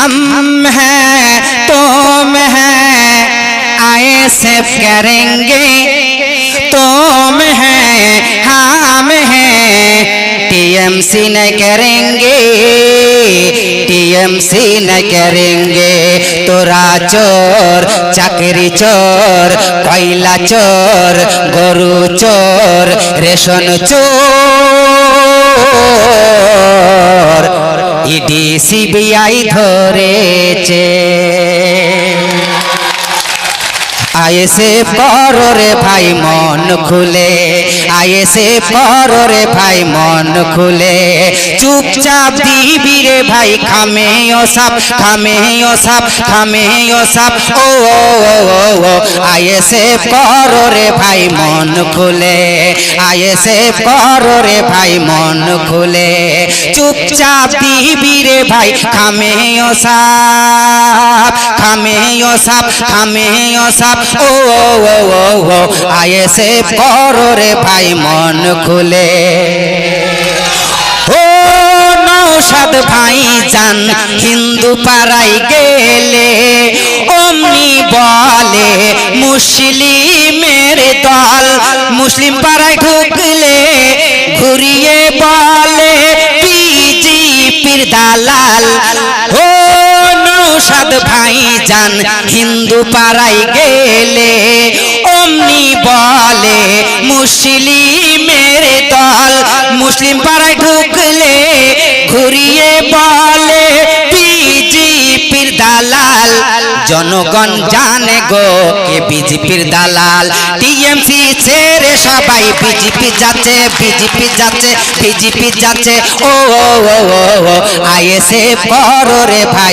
हम हैं तुम हैं आए से करेंगे तुम हैं हम हैं टीएमसी न करेंगे टीएमसी न करेंगे তোরা চোর চাকরি চোর কয়লা চোর গরু চোর রেশন চোর ইডি সিবিআই ধরেছে। আয়েসে করো রে ভাই মন খুলে আয়েসে করো রে ভাই মন খুলে। চুপচাপ দিবি রে ভাই, খামে ও সাপ, খামে ও সাপ, খামে ও সাপ। ও আয়েসে করো রে ভাই মন খুলে আয়েসে করো রে ভাই মন খুলে। চুপচাপ দিবি রে ভাই খামে সাপ খামে সাপ খামে সাপ। ও ও আয়েসে করো রে ভাই, মন খুলে। নৌসাদ ভাই যান হিন্দু পাড়াই গেলে অমনি বলে, মুসলিমের দল, মুসলিম পাড়ায় ঢুকলে যান হিন্দু পাড়াই গেলে অমনি বলে, মুসলিমের দল। মুসলিম পাড়ায় ঢুকলে ঘুরিয়ে বলে, বিজেপির দালাল। জনগণ জানে গো কে বিজেপির দালাল। টিএমসি ছেড়ে সবাই বিজেপি যাচ্ছে বিজেপি যাচ্ছে বিজেপি যাচ্ছে। ও ও ও আইএসএ করো রে ভাই।